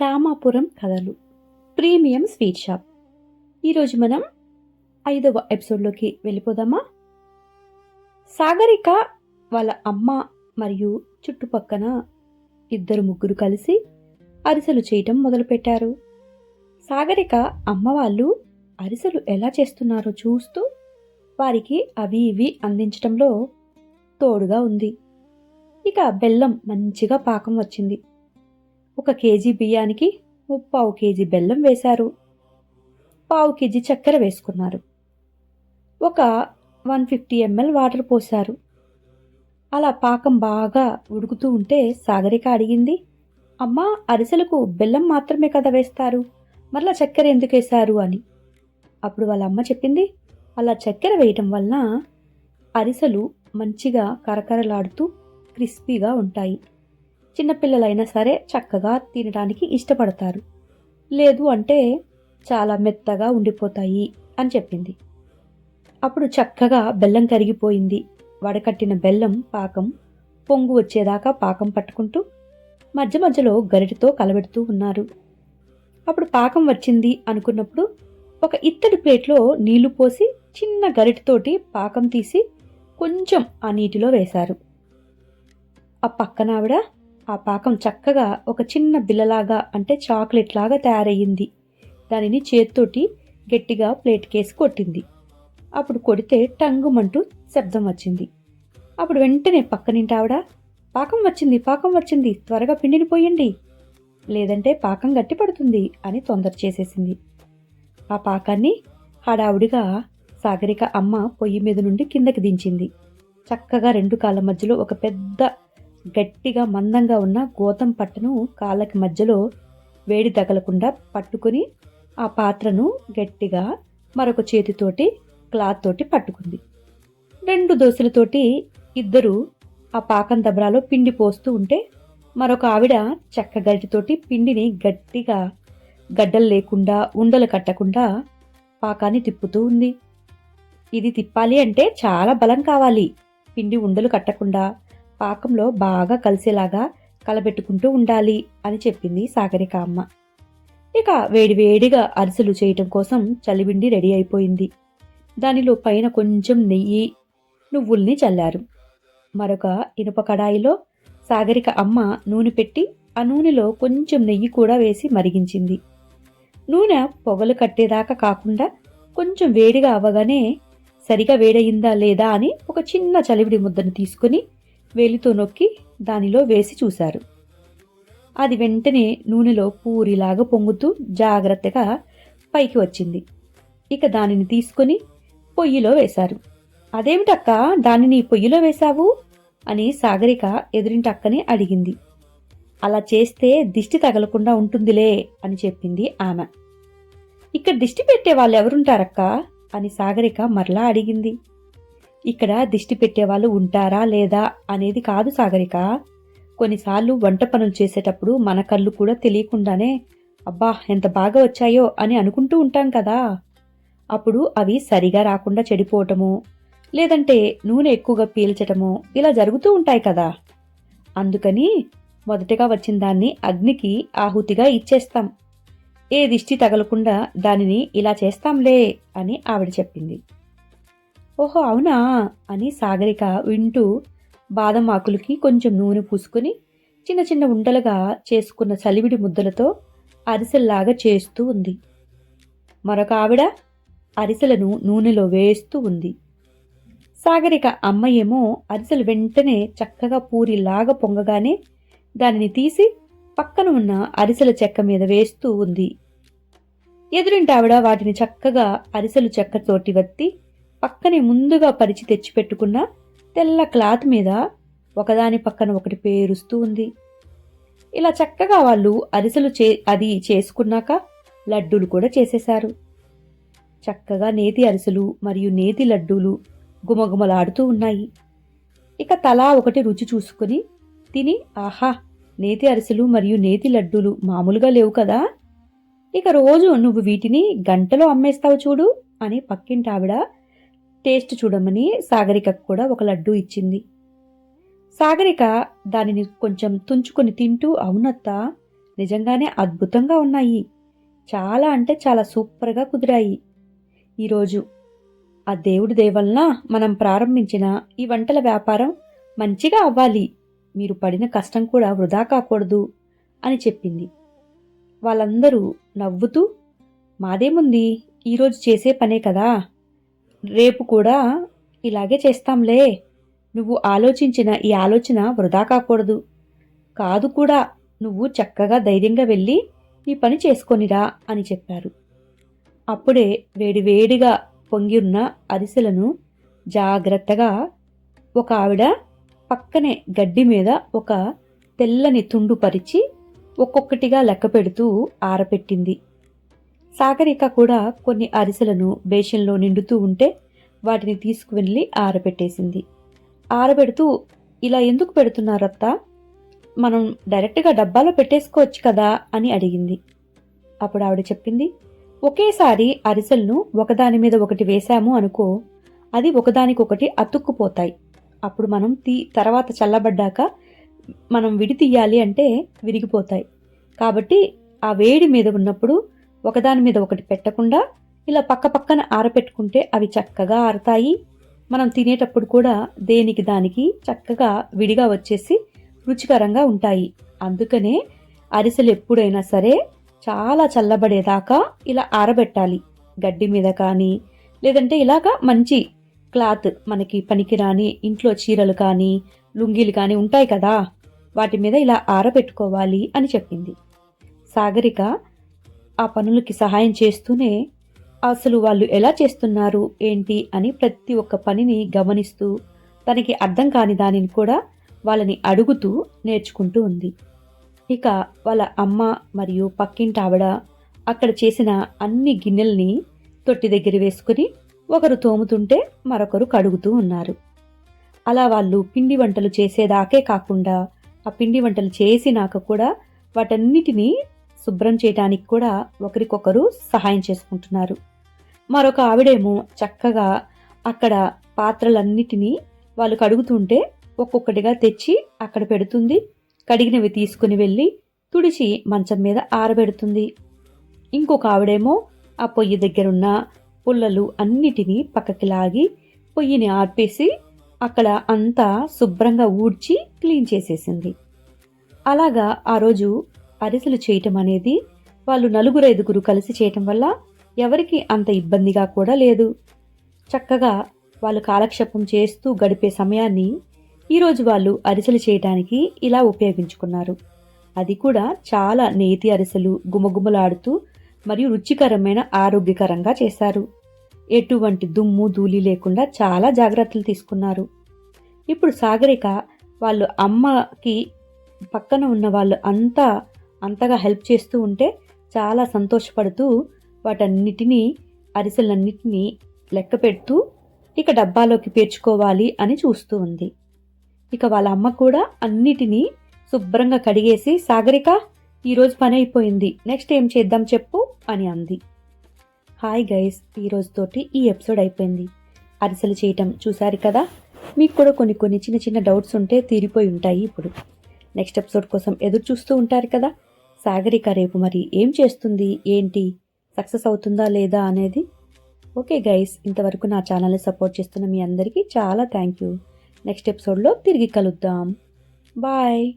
రామాపురం కథలు. Premium sweet shop. ఈరోజు మనం ఐదవ ఎపిసోడ్లోకి వెళ్ళిపోదామా? సాగరిక వాళ్ళ అమ్మ మరియు చుట్టుపక్కన ఇద్దరు ముగ్గురు కలిసి అరిసెలు చేయటం మొదలుపెట్టారు. సాగరిక అమ్మ వాళ్ళు అరిసెలు ఎలా చేస్తున్నారో చూస్తూ వారికి అవి ఇవి అందించడంలో తోడుగా ఉంది. ఇక బెల్లం మంచిగా పాకం వచ్చింది. ఒక కేజీ బియ్యానికి ముప్పావు కేజీ బెల్లం వేశారు. పావు కేజీ చక్కెర వేసుకున్నారు. ఒక వన్ ఫిఫ్టీ ఎంఎల్ వాటర్ పోశారు. అలా పాకం బాగా ఉడుకుతూ ఉంటే సాగరిక అడిగింది అమ్మా అరిసెలకు బెల్లం మాత్రమే కదా వేస్తారు? మరలా చక్కెర ఎందుకు వేశారు? అని. అప్పుడు వాళ్ళ అమ్మ చెప్పింది అలా చక్కెర వేయటం వలన అరిసెలు మంచిగా కరకరలాడుతూ క్రిస్పీగా ఉంటాయి. చిన్నపిల్లలైనా సరే చక్కగా తినడానికి ఇష్టపడతారు. లేదు అంటే చాలా మెత్తగా ఉండిపోతాయి అని చెప్పింది. అప్పుడు చక్కగా బెల్లం కరిగిపోయింది. వడకట్టిన బెల్లం పాకం పొంగు వచ్చేదాకా పాకం పట్టుకుంటూ మధ్య మధ్యలో గరిటతో కలబెడుతూ ఉన్నారు. అప్పుడు పాకం వచ్చింది అనుకున్నప్పుడు ఒక ఇత్తడి ప్లేట్లో నీళ్ళు పోసి చిన్న గరిటతోటి పాకం తీసి కొంచెం ఆ నీటిలో వేశారు. ఆ పక్కన ఆవిడ ఆ పాకం చక్కగా ఒక చిన్న బిల్లలాగా అంటే చాక్లెట్ లాగా తయారయ్యింది. దానిని చేత్తోటి గట్టిగా ప్లేట్ కేసి కొట్టింది. అప్పుడు కొడితే టంగుమంటూ శబ్దం వచ్చింది. అప్పుడు వెంటనే పక్కనింటి ఆవిడ పాకం వచ్చింది పాకం వచ్చింది త్వరగా పిండిని పోయండి. లేదంటే పాకం గట్టి పడుతుంది అని తొందర చేసేసింది. ఆ పాకాన్ని హడావుడిగా సాగరిక అమ్మ పొయ్యి మీద నుండి కిందకి దించింది. చక్కగా రెండు కాళ్ళ మధ్యలో ఒక పెద్ద గట్టిగా మందంగా ఉన్న గోతం పట్టును కాళ్ళకి మధ్యలో వేడి తగలకుండా పట్టుకుని ఆ పాత్రను గట్టిగా మరొక చేతితోటి క్లాత్ తోటి పట్టుకుంది. రెండు దోశలతోటి ఇద్దరు ఆ పాకం దబరాలో పిండి పోస్తూ ఉంటే మరొక ఆవిడ చెక్క గరిటితోటి పిండిని గట్టిగా గడ్డలు లేకుండా ఉండలు కట్టకుండా పాకాన్ని తిప్పుతూ ఉంది. ఇది తిప్పాలి అంటే చాలా బలం కావాలి. పిండి ఉండలు కట్టకుండా పాకంలో బాగా కలిసేలాగా కలబెట్టుకుంటూ ఉండాలి అని చెప్పింది సాగరిక అమ్మ. ఇక వేడివేడిగా అరిసెలు చేయటం కోసం చలివిండి రెడీ అయిపోయింది. దానిలో పైన కొంచెం నెయ్యి నువ్వుల్ని చల్లారు. మరొక ఇనుప కడాయిలో సాగరిక అమ్మ నూనె పెట్టి ఆ నూనెలో కొంచెం నెయ్యి కూడా వేసి మరిగించింది. నూనె పొగలు కట్టేదాకా కాకుండా కొంచెం వేడిగా అవ్వగానే సరిగా వేడయిందా లేదా అని ఒక చిన్న చలివిడి ముద్దను తీసుకుని వేలితో నొక్కి దానిలో వేసి చూశారు. అది వెంటనే నూనెలో పూరిలాగా పొంగుతూ జాగ్రత్తగా పైకి వచ్చింది. ఇక దానిని తీసుకొని పొయ్యిలో వేశారు. అదేమిటక్క? దానిని పొయ్యిలో వేశావు? అని సాగరిక ఎదురింటక్కనే అడిగింది. అలా చేస్తే దిష్టి తగలకుండా ఉంటుందిలే అని చెప్పింది ఆమె. ఇక్కడ దిష్టి పెట్టే వాళ్ళు ఎవరుంటారక్క అని సాగరిక మరలా అడిగింది. ఇక్కడ దిష్టి పెట్టేవాళ్ళు ఉంటారా లేదా అనేది కాదు సాగరిక. కొన్నిసార్లు వంట పనులు చేసేటప్పుడు మన కళ్ళు కూడా తెలియకుండానే అబ్బా ఎంత బాగా వచ్చాయో అని అనుకుంటూ ఉంటాం కదా. అప్పుడు అవి సరిగా రాకుండా చెడిపోవటము లేదంటే నూనె ఎక్కువగా పీల్చటము ఇలా జరుగుతూ ఉంటాయి కదా. అందుకని మొదటగా వచ్చిన దాన్ని అగ్నికి ఆహుతిగా ఇచ్చేస్తాం. ఏ దిష్టి తగలకుండా దానిని ఇలా చేస్తాంలే అని ఆవిడ చెప్పింది. ఓహో అవునా? అని సాగరిక వింటూ బాదం ఆకులకి కొంచెం నూనె పూసుకొని చిన్న చిన్న ఉండలుగా చేసుకున్న చలివిడి ముద్దలతో అరిసెల్లాగా చేస్తూ ఉంది. మరొక ఆవిడ అరిసెలను నూనెలో వేస్తూ ఉంది. సాగరిక అమ్మ ఏమో అరిసెలు వెంటనే చక్కగా పూరిలాగా పొంగగానే దానిని తీసి పక్కన ఉన్న అరిసెల చెక్క మీద వేస్తూ ఉంది. ఎదురింటి ఆవిడ వాటిని చక్కగా అరిసెలు చెక్కతోటి వత్తి పక్కనే ముందుగా పరిచి తెచ్చిపెట్టుకున్న తెల్ల క్లాత్ మీద ఒకదాని పక్కన ఒకటి పేరుస్తూ ఉంది. ఇలా చక్కగా వాళ్ళు అరిసెలు చే అది చేసుకున్నాక లడ్డూలు కూడా చేసేశారు. చక్కగా నేతి అరిసెలు మరియు నేతి లడ్డూలు గుమగుమలాడుతూ ఉన్నాయి. ఇక తలా ఒకటి రుచి చూసుకుని తిని ఆహా నేతి అరిసెలు మరియు నేతి లడ్డూలు మామూలుగా లేవు కదా. ఇక రోజు నువ్వు వీటిని గంటలో అమ్మేస్తావు చూడు అని పక్కింటి ఆవిడ టేస్ట్ చూడమని సాగరికకు కూడా ఒక లడ్డూ ఇచ్చింది. సాగరిక దానిని కొంచెం తుంచుకొని తింటూ అవునత్త నిజంగానే అద్భుతంగా ఉన్నాయి. చాలా అంటే చాలా సూపర్గా కుదిరాయి. ఈరోజు ఆ దేవుడి దేవలన మనం ప్రారంభించిన ఈ వంటల వ్యాపారం మంచిగా అవ్వాలి. మీరు పడిన కష్టం కూడా వృధా కాకూడదు అని చెప్పింది. వాళ్ళందరూ నవ్వుతూ మాదేముంది? ఈరోజు చేసే పనే కదా. రేపు కూడా ఇలాగే చేస్తాంలే. నువ్వు ఆలోచించిన ఈ ఆలోచన వృధా కాకూడదు. కాదు కూడా నువ్వు చక్కగా ధైర్యంగా వెళ్ళి నీ పని చేసుకొనిరా అని చెప్పారు. అప్పుడే వేడివేడిగా పొంగి ఉన్న అరిసెలను జాగ్రత్తగా ఒక ఆవిడ పక్కనే గడ్డి మీద ఒక తెల్లని తుండు పరిచి ఒక్కొక్కటిగా లెక్క పెడుతూ ఆరపెట్టింది. సాగరిక కూడా కొన్ని అరిసెలను బేషన్లో నిండుతూ ఉంటే వాటిని తీసుకువెళ్ళి ఆరబెట్టేసింది. ఆరబెడుతూ ఇలా ఎందుకు పెడుతున్నారత్తా? మనం డైరెక్ట్గా డబ్బాలో పెట్టేసుకోవచ్చు కదా? అని అడిగింది. అప్పుడు ఆవిడ చెప్పింది ఒకేసారి అరిసెలను ఒకదాని మీద ఒకటి వేశాము అనుకో అది ఒకదానికొకటి అతుక్కుపోతాయి. అప్పుడు మనం తీ తర్వాత చల్లబడ్డాక మనం విడి తీయాలి అంటే విరిగిపోతాయి. కాబట్టి ఆ వేడి మీద ఉన్నప్పుడు ఒకదాని మీద ఒకటి పెట్టకుండా ఇలా పక్క పక్కన ఆరపెట్టుకుంటే అవి చక్కగా ఆరతాయి. మనం తినేటప్పుడు కూడా దేనికి దానికి చక్కగా విడిగా వచ్చేసి రుచికరంగా ఉంటాయి. అందుకనే అరిసెలు ఎప్పుడైనా సరే చాలా చల్లబడేదాకా ఇలా ఆరబెట్టాలి. గడ్డి మీద కానీ లేదంటే ఇలాగా మంచి క్లాత్ మనకి పనికిరాని ఇంట్లో చీరలు కానీ లుంగీలు కానీ ఉంటాయి కదా వాటి మీద ఇలా ఆరబెట్టుకోవాలి అని చెప్పింది. సాగరిక ఆ పనులకి సహాయం చేస్తూనే అసలు వాళ్ళు ఎలా చేస్తున్నారు ఏంటి అని ప్రతి ఒక్క పనిని గమనిస్తూ తనకి అర్థం కాని దానిని కూడా వాళ్ళని అడుగుతూ నేర్చుకుంటూ ఉంది. ఇక వాళ్ళ అమ్మ మరియు పక్కింటి ఆవిడ అక్కడ చేసిన అన్ని గిన్నెల్ని తొట్టి దగ్గర వేసుకుని ఒకరు తోముతుంటే మరొకరు కడుగుతూ ఉన్నారు. అలా వాళ్ళు పిండి వంటలు చేసేదాకే కాకుండా ఆ పిండి వంటలు చేసినాక కూడా వాటన్నిటినీ శుభ్రం చేయడానికి కూడా ఒకరికొకరు సహాయం చేసుకుంటున్నారు. మరొక ఆవిడేమో చక్కగా అక్కడ పాత్రలన్నిటినీ వాళ్ళు కడుగుతుంటే ఒక్కొక్కటిగా తెచ్చి అక్కడ పెడుతుంది. కడిగినవి తీసుకుని వెళ్ళి తుడిచి మంచం మీద ఆరబెడుతుంది. ఇంకొక ఆవిడేమో ఆ పొయ్యి దగ్గరున్న పుల్లలు అన్నిటినీ పక్కకి లాగి పొయ్యిని ఆర్పేసి అక్కడ అంతా శుభ్రంగా ఊడ్చి క్లీన్ చేసేసింది. అలాగా ఆ రోజు అరిసెలు చేయటం అనేది వాళ్ళు నలుగురు ఐదుగురు కలిసి చేయటం వల్ల ఎవరికి అంత ఇబ్బందిగా కూడా లేదు. చక్కగా వాళ్ళు కాలక్షేపం చేస్తూ గడిపే సమయాన్ని ఈరోజు వాళ్ళు అరిసెలు చేయటానికి ఇలా ఉపయోగించుకున్నారు. అది కూడా చాలా నేతి అరిసెలు గుమగుమలాడుతూ మరియు రుచికరమైన ఆరోగ్యకరంగా చేశారు. ఎటువంటి దుమ్ము ధూళి లేకుండా చాలా జాగ్రత్తలు తీసుకున్నారు. ఇప్పుడు సాగరిక వాళ్ళు అమ్మకి పక్కన ఉన్న వాళ్ళు అంతా అంతగా హెల్ప్ చేస్తూ ఉంటే చాలా సంతోషపడుతూ వాటన్నిటినీ అరిసెలన్నిటినీ లెక్క పెడుతూ ఇక డబ్బాలోకి పేర్చుకోవాలి అని చూస్తూ ఉంది. ఇక వాళ్ళ అమ్మ కూడా అన్నిటినీ శుభ్రంగా కడిగేసి సాగరిక ఈరోజు పని అయిపోయింది. నెక్స్ట్ ఏం చేద్దాం చెప్పు అని అంది. హాయ్ గైస్ ఈ రోజుతోటి ఈ ఎపిసోడ్ అయిపోయింది. అరిసెలు చేయటం చూశారు కదా? మీకు కూడా కొన్ని కొన్ని చిన్న చిన్న డౌట్స్ ఉంటే తీరిపోయి ఉంటాయి ఇప్పుడు. నెక్స్ట్ ఎపిసోడ్ కోసం ఎదురు చూస్తూ ఉంటారు కదా? సాగరిక రేపు మరి ఏం చేస్తుంది? ఏంటి? సక్సెస్ అవుతుందా లేదా అనేది? ఓకే గైస్ ఇంతవరకు నా ఛానల్ని సపోర్ట్ చేస్తున్న మీ అందరికీ చాలా థ్యాంక్ యూ. నెక్స్ట్ ఎపిసోడ్లో తిరిగి కలుద్దాం. బాయ్.